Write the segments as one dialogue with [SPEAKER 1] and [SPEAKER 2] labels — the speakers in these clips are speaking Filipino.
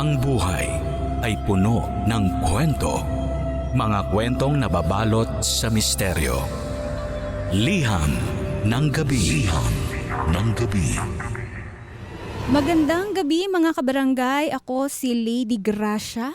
[SPEAKER 1] Ang buhay ay puno ng kwento. Mga kwentong nababalot sa misteryo. Liham ng gabi. Liham ng gabi.
[SPEAKER 2] Magandang gabi mga kabarangay. Ako si Lady Gracia.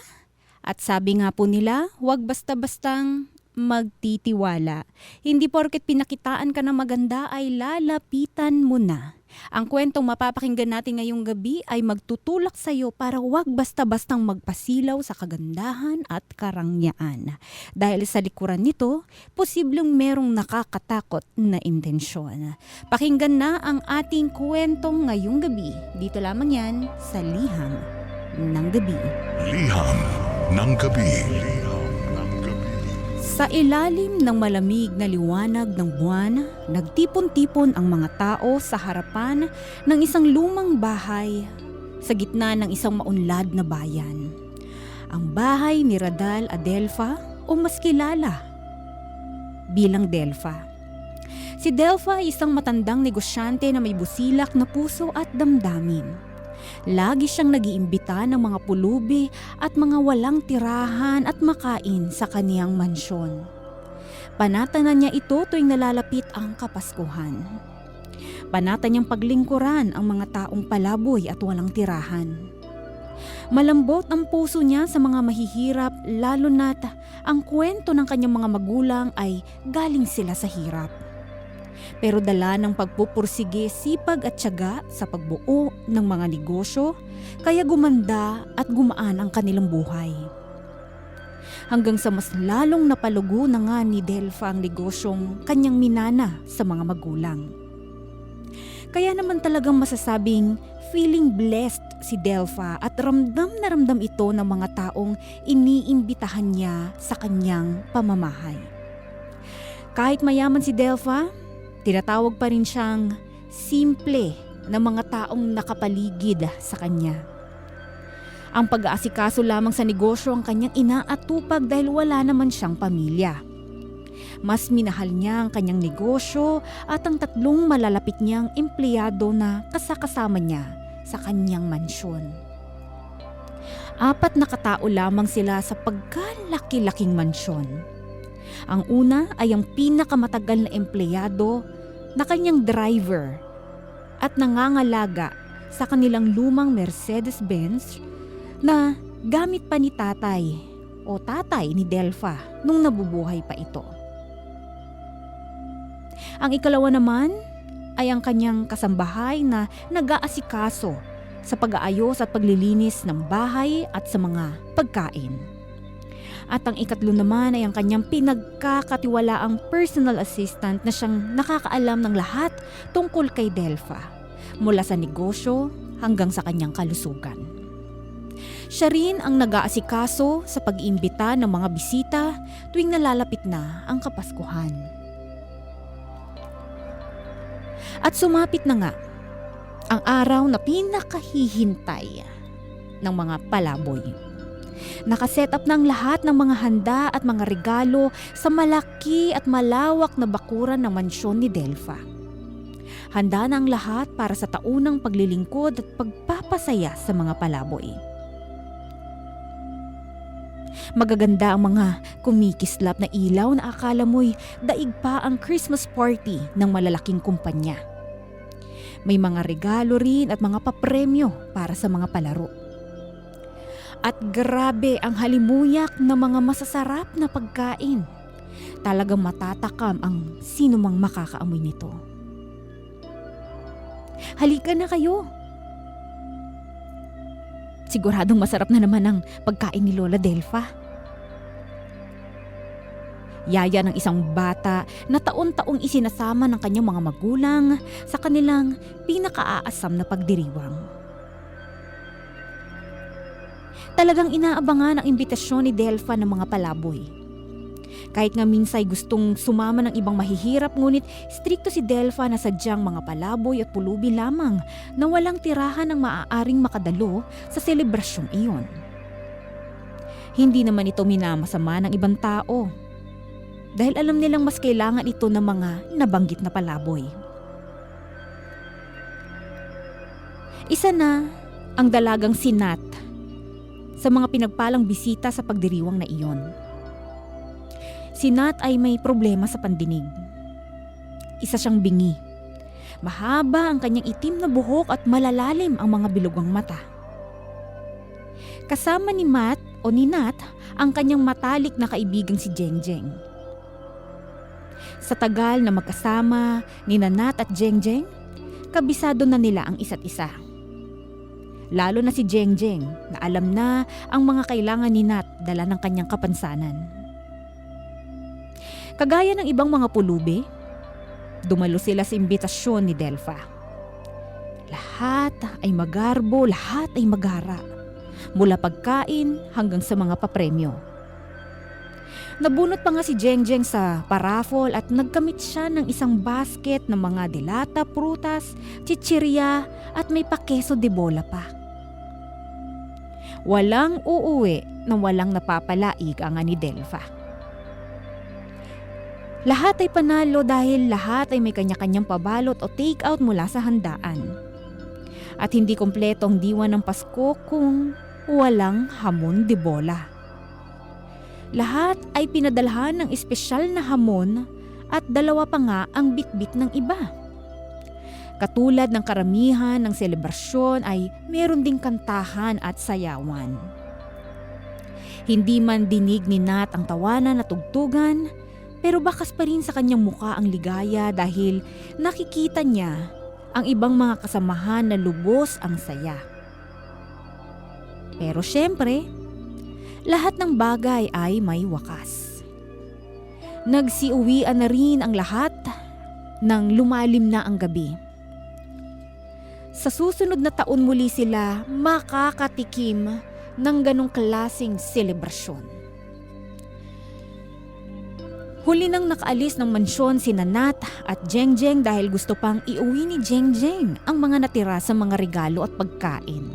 [SPEAKER 2] At sabi nga po nila, huwag basta-bastang magtitiwala. Hindi porket pinakitaan ka na maganda ay lalapitan mo na. Ang kwentong mapapakinggan natin ngayong gabi ay magtutulak sa iyo para huwag basta-bastang magpasilaw sa kagandahan at karangyaan. Dahil sa likuran nito, posibleng merong nakakatakot na intensyon. Pakinggan na ang ating kwentong ngayong gabi. Dito lamang yan sa Liham ng Gabi.
[SPEAKER 3] Liham ng gabi.
[SPEAKER 2] Sa ilalim ng malamig na liwanag ng buwan, nagtipon-tipon ang mga tao sa harapan ng isang lumang bahay sa gitna ng isang maunlad na bayan. Ang bahay ni Radal Adelfa o mas kilala bilang Delfa. Si Delfa ay isang matandang negosyante na may busilak na puso at damdamin. Lagi siyang nagiimbita ng mga pulubi at mga walang tirahan at makain sa kaniyang mansyon. Panatanan niya ito tuwing nalalapit ang Kapaskuhan. Panata niyang paglingkuran ang mga taong palaboy at walang tirahan. Malambot ang puso niya sa mga mahihirap lalo na't ang kwento ng kanyang mga magulang ay galing sila sa hirap pero dala ng pagpupursige, sipag at tiyaga sa pagbuo ng mga negosyo, kaya gumanda at gumaan ang kanilang buhay. Hanggang sa mas lalong napalugo na nga ni Delfa ang negosyong kanyang minana sa mga magulang. Kaya naman talagang masasabing feeling blessed si Delfa at ramdam na ramdam ito ng mga taong iniimbitahan niya sa kanyang pamamahay. Kahit mayaman si Delfa, Tinatawag pa rin siyang simple na mga taong nakapaligid sa kanya. Ang pag-aasikaso lamang sa negosyo ang kanyang inaatupag dahil wala naman siyang pamilya. Mas minahal niya ang kanyang negosyo at ang tatlong malalapit niyang empleyado na kasakasama niya sa kanyang mansyon. Apat na katao lamang sila sa pagkalaki-laking mansyon. Ang una ay ang pinakamatagal na empleyado na kanyang driver at nangangalaga sa kanilang lumang Mercedes-Benz na gamit pa ni tatay o tatay ni Delfa nung nabubuhay pa ito. Ang ikalawa naman ay ang kanyang kasambahay na nag-aasikaso sa pag-aayos at paglilinis ng bahay at sa mga pagkain. At ang ikatlo naman ay ang kanyang pinagkakatiwalaang personal assistant na siyang nakakaalam ng lahat tungkol kay Delfa, mula sa negosyo hanggang sa kanyang kalusugan. Siya rin ang nag-aasikaso sa pag-imbita ng mga bisita tuwing nalalapit na ang Kapaskuhan. At sumapit na nga ang araw na pinakahihintay ng mga palaboy. Nakaset up ng lahat ng mga handa at mga regalo sa malaki at malawak na bakuran ng mansyon ni Delfa. Handa na ang lahat para sa taunang paglilingkod at pagpapasaya sa mga palaboy. Magaganda ang mga kumikislap na ilaw na akala mo'y daig pa ang Christmas party ng malalaking kumpanya. May mga regalo rin at mga papremyo para sa mga palaro. At grabe ang halimuyak ng mga masasarap na pagkain. Talagang matatakam ang sino mang makakaamoy nito. Halika na kayo. Siguradong masarap na naman ang pagkain ni Lola Delfa. Yaya ng isang bata na taon-taong isinasama ng kanyang mga magulang sa kanilang pinakaaasam na pagdiriwang. Talagang inaabangan ang imbitasyon ni Delfa ng mga palaboy. Kahit nga minsay gustong sumama ng ibang mahihirap ngunit strikto si Delfa na sadyang mga palaboy at pulubi lamang na walang tirahan ng maaaring makadalo sa selebrasyong iyon. Hindi naman ito minamasama ng ibang tao dahil alam nilang mas kailangan ito ng mga nabanggit na palaboy. Isa na ang dalagang si Nat sa mga pinagpalang bisita sa pagdiriwang na iyon. Si Nat ay may problema sa pandinig. Isa siyang bingi. Mahaba ang kanyang itim na buhok at malalalim ang mga bilogong mata. Kasama ni Matt o ni Nat ang kanyang matalik na kaibigang si Jengjeng. Sa tagal na magkasama ni Nat at Jengjeng, kabisado na nila ang isa't isa. Lalo na si Jengjeng na alam na ang mga kailangan ni Nat dala ng kanyang kapansanan. Kagaya ng ibang mga pulubi, dumalo sila sa imbitasyon ni Delpha. Lahat ay magarbo, lahat ay magara. Mula pagkain hanggang sa mga papremyo. Nabunot pa nga si Jengjeng sa paraffol at nagkamit siya ng isang basket ng mga dilata, prutas, chichirya at may pakeso de bola pa. Walang uuwi na walang napapalaig ang ni Delpha. Lahat ay panalo dahil lahat ay may kanya-kanyang pabalot o take-out mula sa handaan. At hindi kompleto ang diwa ng Pasko kung walang hamon de bola. Lahat ay pinadalhan ng espesyal na hamon at dalawa pa nga ang bitbit ng iba. Katulad ng karamihan ng selebrasyon ay meron ding kantahan at sayawan. Hindi man dinig ni Nat ang tawanan at tugtugan, pero bakas pa rin sa kanyang muka ang ligaya dahil nakikita niya ang ibang mga kasamahan na lubos ang saya. Pero syempre, lahat ng bagay ay may wakas. Nagsiuwian na rin ang lahat nang lumalim na ang gabi. Sa susunod na taon muli sila makakatikim ng ganong klasing selebrasyon. Huli nang nakaalis ng mansyon si Nanat at Jengjeng dahil gusto pang iuwi ni Jengjeng ang mga natira sa mga regalo at pagkain.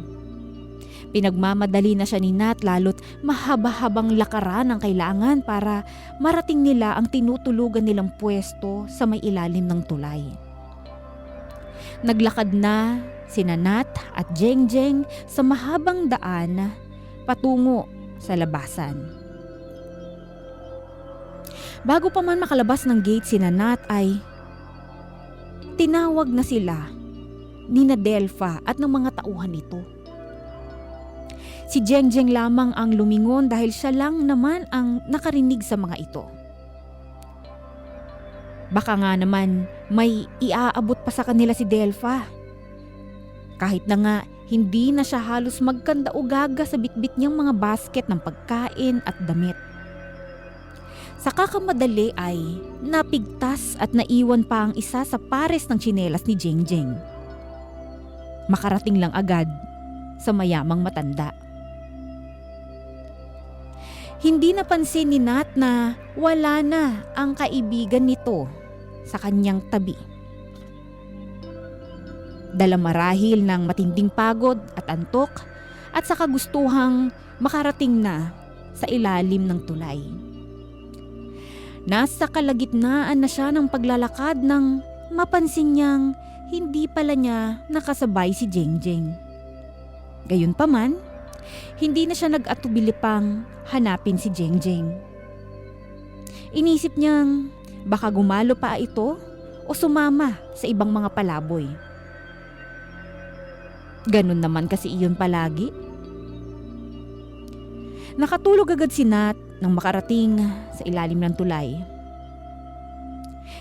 [SPEAKER 2] Pinagmamadali na siya ni Nat lalo't mahaba-habang lakaran ang kailangan para marating nila ang tinutulugan nilang pwesto sa may ilalim ng tulay. Naglakad na si Nat at Jengjeng sa mahabang daan patungo sa labasan. Bago pa man makalabas ng gate si Nanat ay tinawag na sila ni Nadelfa at ng mga tauhan nito. Si Jengjeng lamang ang lumingon dahil siya lang naman ang nakarinig sa mga ito. Baka nga naman may iaabot pa sa kanila si Delpha. Kahit na nga hindi na siya halos magkanda o gaga sa bitbit niyang mga basket ng pagkain at damit. Sa kakamadali ay napigtas at naiwan pa ang isa sa pares ng tsinelas ni Jengjeng. Makarating lang agad sa mayamang matanda. Hindi napansin ni Nat na wala na ang kaibigan nito sa kanyang tabi. Dala marahil ng matinding pagod at antok at sa kagustuhang makarating na sa ilalim ng tulay. Nasa kalagitnaan na siya ng paglalakad nang mapansin niyang hindi pala niya nakasabay si Jengjeng. Gayunpaman, hindi na siya nag-atubili pang hanapin si Jengjeng. Inisip niyang baka gumalo pa ito o sumama sa ibang mga palaboy. Ganun naman kasi iyon palagi. Nakatulog agad si Nat nang makarating sa ilalim ng tulay.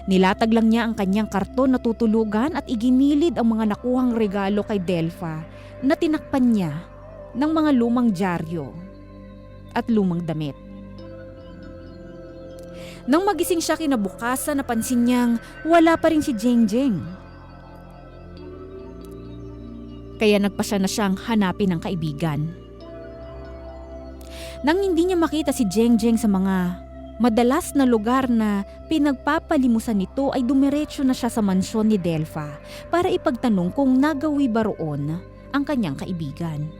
[SPEAKER 2] Nilatag lang niya ang kanyang karton na tutulugan at iginilid ang mga nakuhang regalo kay Delpha na tinakpan niya ng mga lumang dyaryo at lumang damit. Nang magising siya kinabukasan, napansin niyang wala pa rin si Jengjeng. Kaya nagpasya na siyang hanapin ng kaibigan. Nang hindi niya makita si Jengjeng sa mga madalas na lugar na pinagpapalimusan nito ay dumiretso na siya sa mansyon ni Delpha para ipagtanong kung nagawi ba roon ang kanyang kaibigan.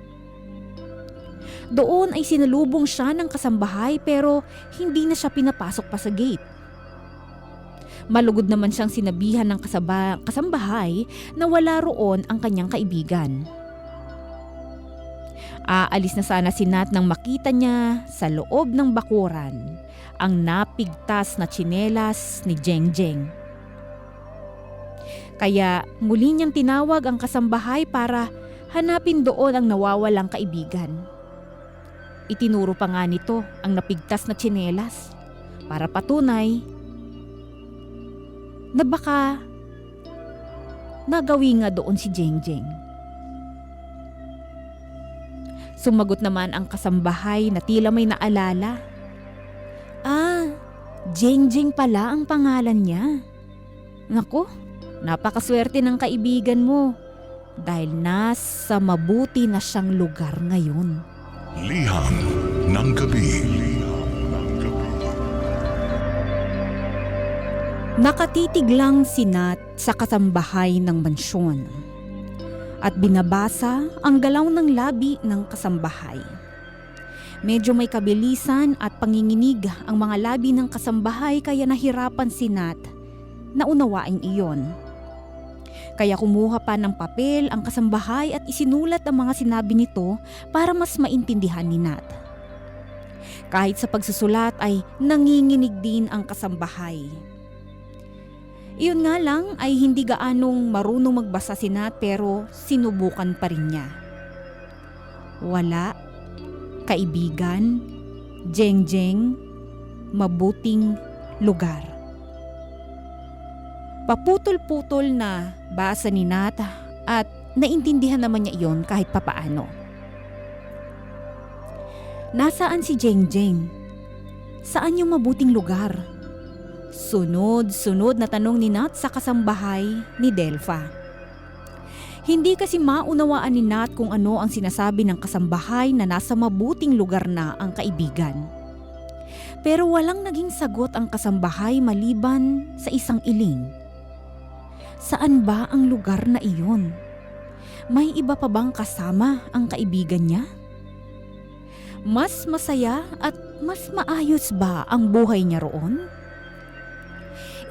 [SPEAKER 2] Doon ay sinalubong siya ng kasambahay pero hindi na siya pinapasok pa sa gate. Malugod naman siyang sinabihan ng kasaba, kasambahay na wala roon ang kanyang kaibigan. Aalis na sana si Nat nang makita niya sa loob ng bakuran ang napigtas na tsinelas ni Jeng Jeng. Kaya muli niyang tinawag ang kasambahay para hanapin doon ang nawawalang kaibigan. Itinuro pa nga nito ang napigtas na tsinelas para patunay na baka nagawi nga doon si Jeng Jeng. Sumagot naman ang kasambahay na tila may naalala. Ah, Jeng Jeng pala ang pangalan niya. Naku, napakaswerte ng kaibigan mo dahil nasa mabuti na siyang lugar ngayon.
[SPEAKER 3] Liham ng gabi.
[SPEAKER 2] Nakatitig lang si Nat sa kasambahay ng mansyon at binabasa ang galaw ng labi ng kasambahay. Medyo may kabilisan at panginginig ang mga labi ng kasambahay kaya nahirapan si Nat na unawain iyon. Kaya kumuha pa ng papel ang kasambahay at isinulat ang mga sinabi nito para mas maintindihan ni Nat. Kahit sa pagsusulat ay nanginginig din ang kasambahay. Iyon nga lang ay hindi gaanong marunong magbasa si Nat pero sinubukan pa rin niya. Wala, kaibigan, jeng-jeng, mabuting lugar. Paputol-putol na basa ni Nat at naintindihan naman niya iyon kahit papaano. Nasaan si Jeng-Jeng? Saan yung mabuting lugar? Sunod-sunod na tanong ni Nat sa kasambahay ni Delpha. Hindi kasi maunawaan ni Nat kung ano ang sinasabi ng kasambahay na nasa mabuting lugar na ang kaibigan. Pero walang naging sagot ang kasambahay maliban sa isang iling. Saan ba ang lugar na iyon? May iba pa bang kasama ang kaibigan niya? Mas masaya at mas maayos ba ang buhay niya roon?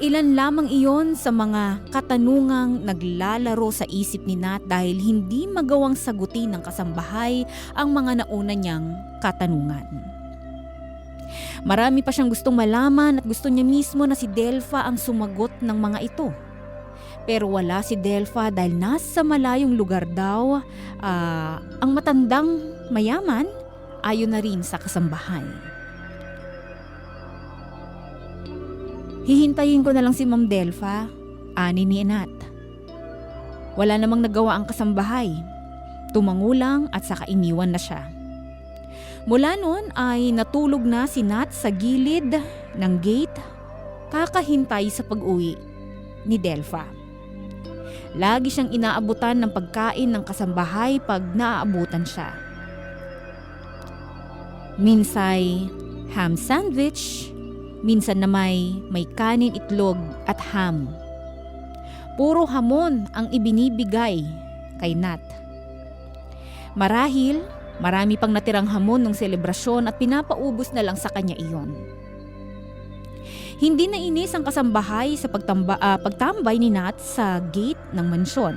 [SPEAKER 2] Ilan lamang iyon sa mga katanungang naglalaro sa isip ni Nat dahil hindi magawang sagutin ng kasambahay ang mga nauna niyang katanungan. Marami pa siyang gustong malaman at gusto niya mismo na si Delpha ang sumagot ng mga ito. Pero wala si Delpha dahil nasa malayong lugar daw ah, ang matandang mayaman ayon na rin sa kasambahay. Hihintayin ko na lang si Ma'am Delpha, ani ni Nat. Wala namang nagawa ang kasambahay. Tumangulang at saka iniwan na siya. Mula noon ay natulog na si Nat sa gilid ng gate kakahintay sa pag-uwi ni Delpha. Lagi siyang inaabutan ng pagkain ng kasambahay pag naaabutan siya. Minsay ham sandwich, minsan na may may kanin itlog at ham. Puro hamon ang ibinibigay kay Nat. Marahil, marami pang natirang hamon ng selebrasyon at pinapaubos na lang sa kanya iyon. Hindi na inis ang kasambahay sa pagtamba, ah, pagtambay ni Nat sa gate ng mansyon.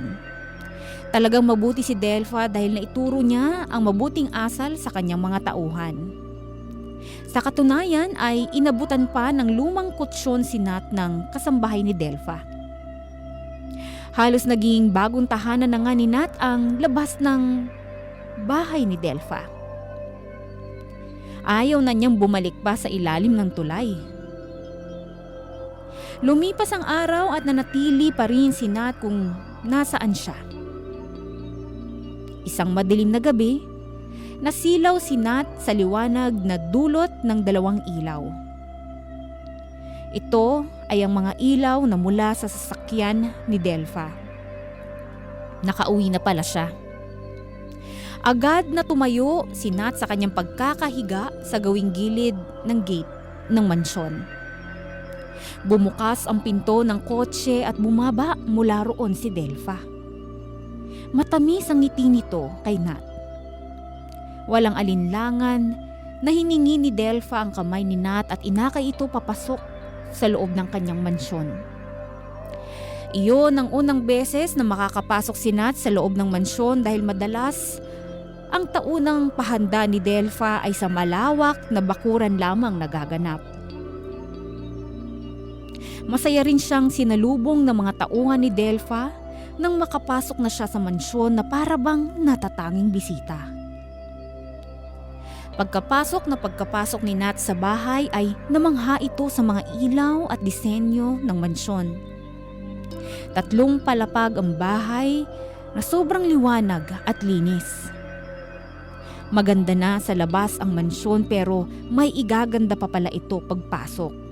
[SPEAKER 2] Talagang mabuti si Delpha dahil naituro niya ang mabuting asal sa kanyang mga tauhan. Sa katunayan ay inabutan pa ng lumang kutsyon si Nat ng kasambahay ni Delpha. Halos naging bagong tahanan na nga ni Nat ang labas ng bahay ni Delpha. Ayaw na niyang bumalik pa sa ilalim ng tulay. Lumipas ang araw at nanatili pa rin si Nat kung nasaan siya. Isang madilim na gabi, nasilaw si Nat sa liwanag na dulot ng dalawang ilaw. Ito ay ang mga ilaw na mula sa sasakyan ni Delpha. Nakauwi na pala siya. Agad na tumayo si Nat sa kanyang pagkakahiga sa gawing gilid ng gate ng mansyon. Bumukas ang pinto ng kotse at bumaba mula roon si Delpha. Matamis ang ngiti nito kay Nat. Walang alinlangan na hiningi ni Delpha ang kamay ni Nat at inakay ito papasok sa loob ng kanyang mansyon. Iyon ang unang beses na makakapasok si Nat sa loob ng mansyon dahil madalas ang taunang pahanda ni Delpha ay sa malawak na bakuran lamang nagaganap. Masaya rin siyang sinalubong ng mga tauhan ni Delpha nang makapasok na siya sa mansyon na parabang natatanging bisita. Pagkapasok na pagkapasok ni Nat sa bahay ay namangha ito sa mga ilaw at disenyo ng mansyon. Tatlong palapag ang bahay na sobrang liwanag at linis. Maganda na sa labas ang mansyon pero may igaganda pa pala ito pagpasok.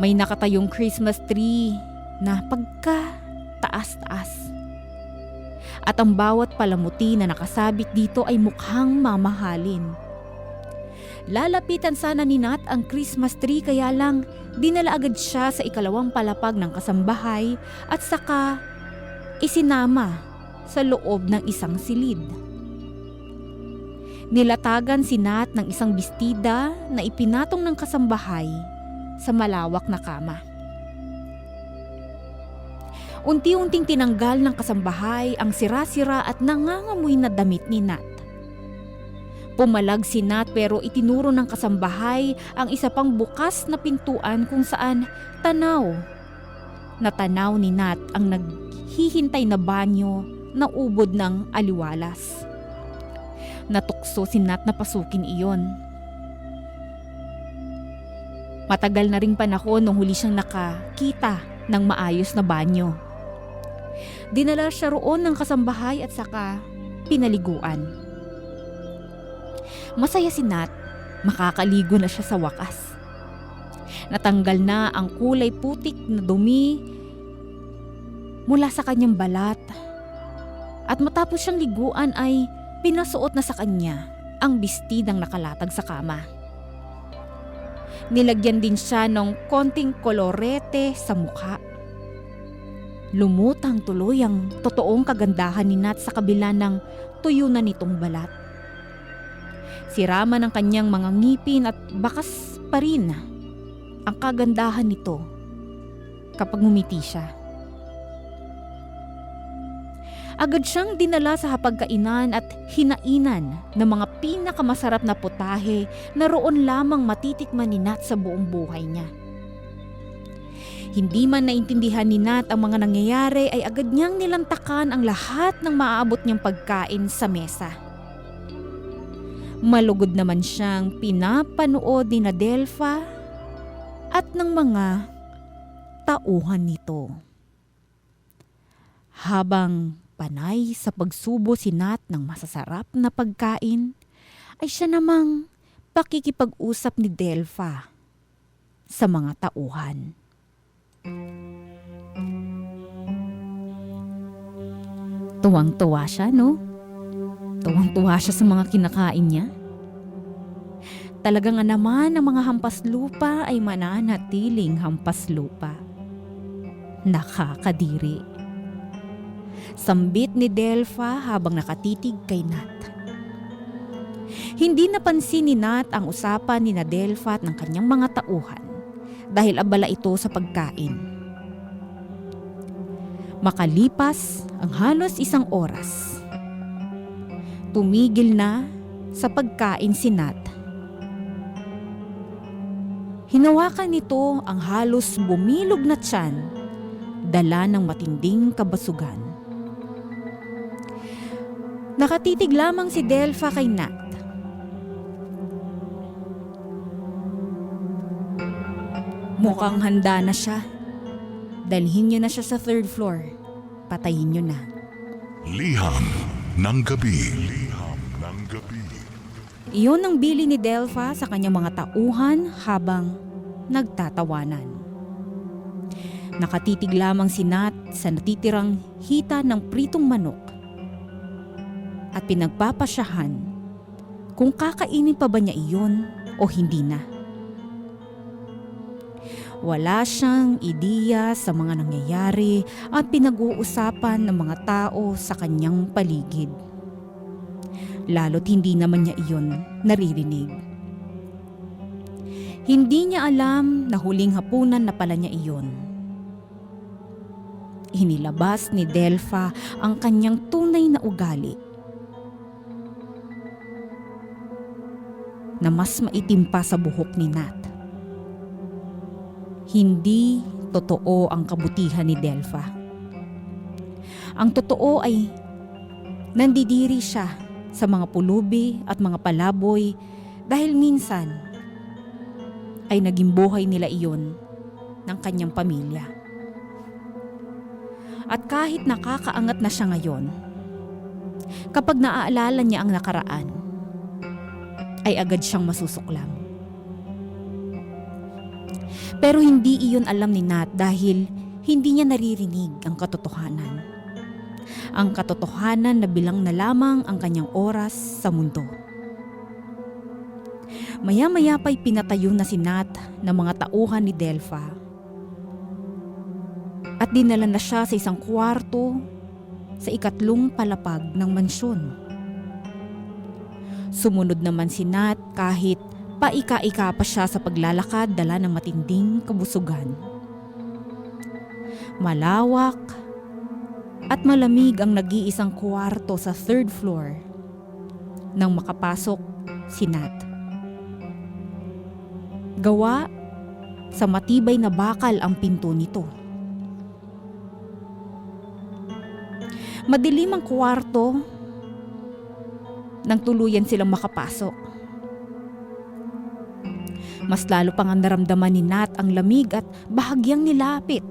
[SPEAKER 2] May nakatayong Christmas tree na pagka taas-taas. At ang bawat palamuti na nakasabit dito ay mukhang mamahalin. Lalapitan sana ni Nat ang Christmas tree kaya lang dinala agad siya sa ikalawang palapag ng kasambahay at saka isinama sa loob ng isang silid. Nilatagan si Nat ng isang bestida na ipinatong ng kasambahay sa malawak na kama. Unti-unting tinanggal ng kasambahay ang sira-sira at nangangamoy na damit ni Nat. Pumalag si Nat pero itinuro ng kasambahay ang isa pang bukas na pintuan kung saan tanaw. Natanaw ni Nat ang naghihintay na banyo na ubod ng aliwalas. Natukso si Nat na pasukin iyon. Matagal na ring panahon nung huli siyang nakakita ng maayos na banyo. Dinala siya roon ng kasambahay at saka pinaliguan. Masaya si Nat, makakaligo na siya sa wakas. Natanggal na ang kulay putik na dumi mula sa kanyang balat. At matapos siyang liguan ay pinasuot na sa kanya ang bestidang nakalatag sa kama. Nilagyan din siya ng konting kolorete sa mukha. Lumutang tuloy ang totoong kagandahan ni Nat sa kabila ng tuyo na nitong balat. Sirama ng kanyang mga ngipin at bakas pa rin ang kagandahan nito kapag ngumiti siya. Agad siyang dinala sa hapagkainan at hinainan ng mga pinakamasarap na putahe na roon lamang matitikman ni Nat sa buong buhay niya. Hindi man naintindihan ni Nat ang mga nangyayari ay agad niyang nilantakan ang lahat ng maaabot niyang pagkain sa mesa. Malugod naman siyang pinapanood ni Nadelfa at ng mga tauhan nito. Habang panay sa pagsubo si Nat ng masasarap na pagkain, ay siya namang pakikipag-usap ni Delpha sa mga tauhan. Tuwang-tuwa siya, no? Tuwang-tuwa siya sa mga kinakain niya. Talaga nga naman ang mga hampas lupa ay mananatiling hampas lupa. Nakakadiri. Sambit ni Delpha habang nakatitig kay Nat. Hindi napansin ni Nat ang usapan ni na Delpha at ng kanyang mga tauhan dahil abala ito sa pagkain. Makalipas ang halos isang oras. Tumigil na sa pagkain si Nat. Hinawakan nito ang halos bumilog na tiyan, dala ng matinding kabasugan. Nakatitig lamang si Delpha kay Nat. Mukhang handa na siya. Dalhin niyo na siya sa third floor. Patayin niyo na.
[SPEAKER 3] Liham ng gabi. Liham ng gabi.
[SPEAKER 2] Iyon ang bili ni Delpha sa kanyang mga tauhan habang nagtatawanan. Nakatitig lamang si Nat sa natitirang hita ng pritong manok at pinagpapasyahan kung kakainin pa ba niya iyon o hindi na. Wala siyang ideya sa mga nangyayari at pinag-uusapan ng mga tao sa kanyang paligid. Lalo't hindi naman niya iyon naririnig. Hindi niya alam na huling hapunan na pala niya iyon. Inilabas ni Delpha ang kanyang tunay na ugali. Na mas maitim pa sa buhok ni Nat. Hindi totoo ang kabutihan ni Delpha. Ang totoo ay nandidiri siya sa mga pulubi at mga palaboy dahil minsan ay naging buhay nila iyon ng kanyang pamilya. At kahit nakakaangat na siya ngayon, kapag naaalala niya ang nakaraan, ay agad siyang masusuklam. Pero hindi iyon alam ni Nat dahil hindi niya naririnig ang katotohanan. Ang katotohanan na bilang na lamang ang kanyang oras sa mundo. Maya-maya pa'y pinatayo na si Nat ng mga tauhan ni Delpha. At dinala na siya sa isang kwarto sa ikatlong palapag ng mansyon. Sumunod naman si Nat kahit paika-ika pa siya sa paglalakad dala ng matinding kabusugan. Malawak at malamig ang nag-iisang kwarto sa third floor nang makapasok si Nat. Gawa sa matibay na bakal ang pinto nito. Madilim ang kwarto nang tuluyan silang makapasok. Mas lalo pang ang naramdaman ni Nat ang lamig at bahagyang nilapit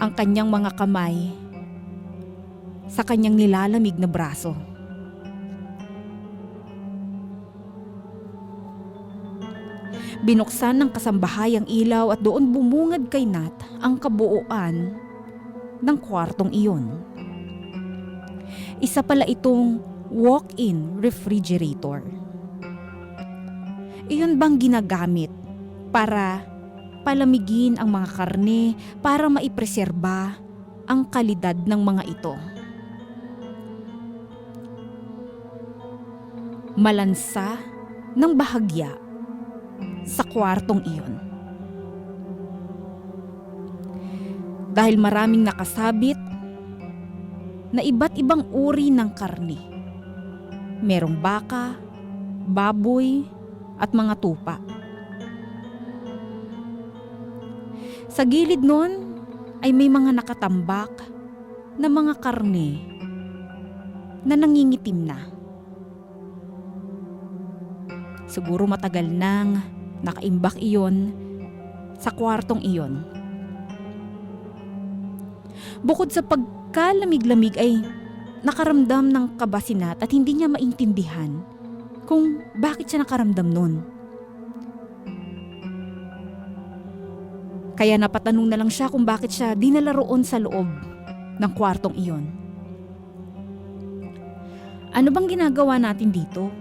[SPEAKER 2] ang kanyang mga kamay sa kanyang nilalamig na braso. Binuksan ng kasambahay ang ilaw at doon bumungad kay Nat ang kabuuan ng kwartong iyon. Isa pala itong walk-in refrigerator. Iyon bang ginagamit para palamigin ang mga karne para maipreserba ang kalidad ng mga ito? Malansa ng bahagya sa kwartong iyon. Dahil maraming nakasabit na iba't ibang uri ng karni. Merong baka, baboy, at mga tupa. Sa gilid nun ay may mga nakatambak na mga karne na nangingitim na. Siguro matagal nang nakaimbak iyon sa kwartong iyon. Bukod sa pagkalamig-lamig ay nakaramdam ng kabasinat at hindi niya maintindihan kung bakit siya nakaramdam nun. Kaya napatanong na lang siya kung bakit siya dinala roon sa loob ng kwartong iyon. Ano bang ginagawa natin dito?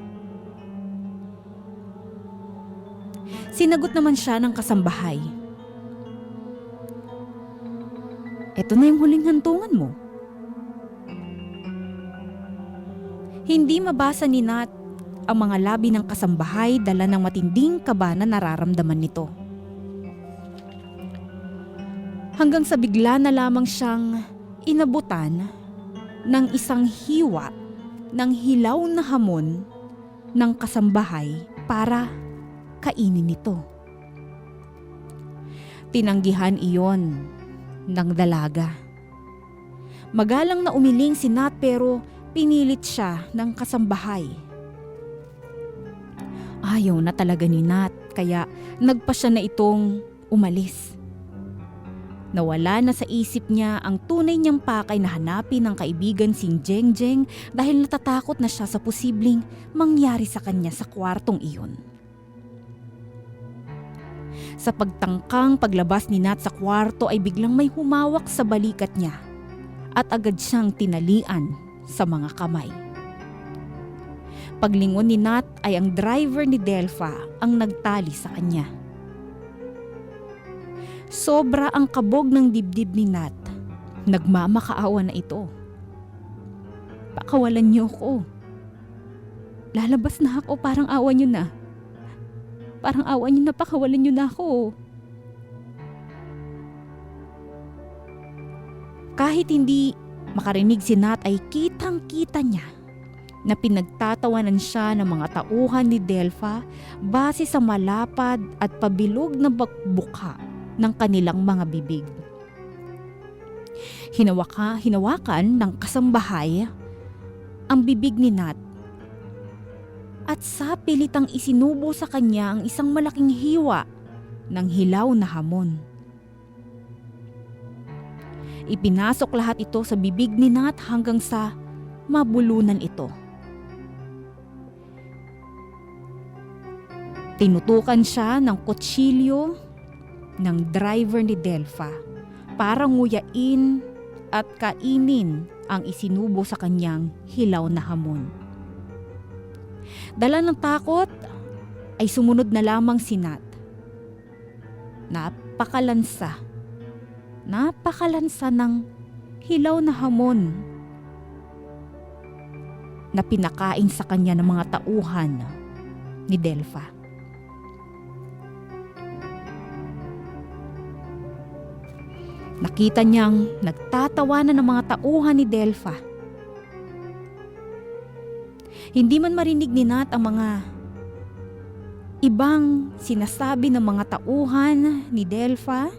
[SPEAKER 2] Sinagot naman siya ng kasambahay. Ito na yung huling hantungan mo. Hindi mabasa ni Nat ang mga labi ng kasambahay dala ng matinding kaba na nararamdaman nito. Hanggang sa bigla na lamang siyang inabutan ng isang hiwa ng hilaw na hamon ng kasambahay para kainin nito. Tinanggihan iyon ng dalaga. Magalang na umiling si Nat pero pinilit siya ng kasambahay. Ayaw na talaga ni Nat kaya nagpa siya na itong umalis. Nawala na sa isip niya ang tunay niyang pakay na hanapin ng kaibigan sing Jeng Jeng dahil natatakot na siya sa posibleng mangyari sa kanya sa kwartong iyon. Sa pagtangkang paglabas ni Nat sa kwarto ay biglang may humawak sa balikat niya at agad siyang tinalian sa mga kamay. Paglingon ni Nat ay ang driver ni Delpha ang nagtali sa kanya. Sobra ang kabog ng dibdib ni Nat. Nagmamakaawa na ito. Pakawalan niyo ko. Lalabas na ako parang awa niyo na. Parang awa niyo na pakawalan niyo na ako. Kahit hindi makarinig si Nat ay kitang kita niya na pinagtatawanan siya ng mga tauhan ni Delpha base sa malapad at pabilog na bakbuka ng kanilang mga bibig. Hinawaka, hinawakan ng kasambahay ang bibig ni Nat at sa pilitang isinubo sa kanya ang isang malaking hiwa ng hilaw na hamon. Ipinasok lahat ito sa bibig ni Nat hanggang sa mabulunan ito. Tinutukan siya ng kutsilyo ng driver ni Delpha para nguyain at kainin ang isinubo sa kanyang hilaw na hamon. Dala ng takot ay sumunod na lamang si Nat. Napakalansa. Napakalansa ng hilaw na hamon na pinakain sa kanya ng mga tauhan ni Delpha. Nakita niyang nagtatawanan ng mga tauhan ni Delpha. Hindi man marinig ni Nat ang mga ibang sinasabi ng mga tauhan ni Delpha,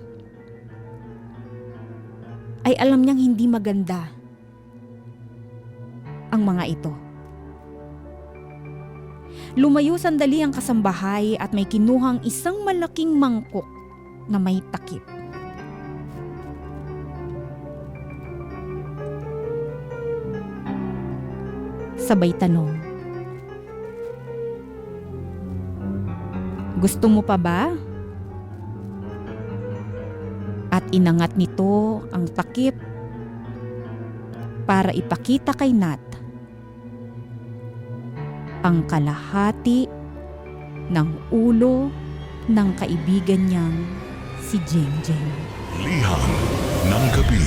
[SPEAKER 2] ay alam niyang hindi maganda ang mga ito. Lumayo sandali ang kasambahay at may kinuhang isang malaking mangkok na may takip. Sabay tanong. Gusto mo pa ba? Inangat nito ang takip para ipakita kay Nat ang kalahati ng ulo ng kaibigan niyang si Jeng Jeng.
[SPEAKER 3] Liham ng gabi.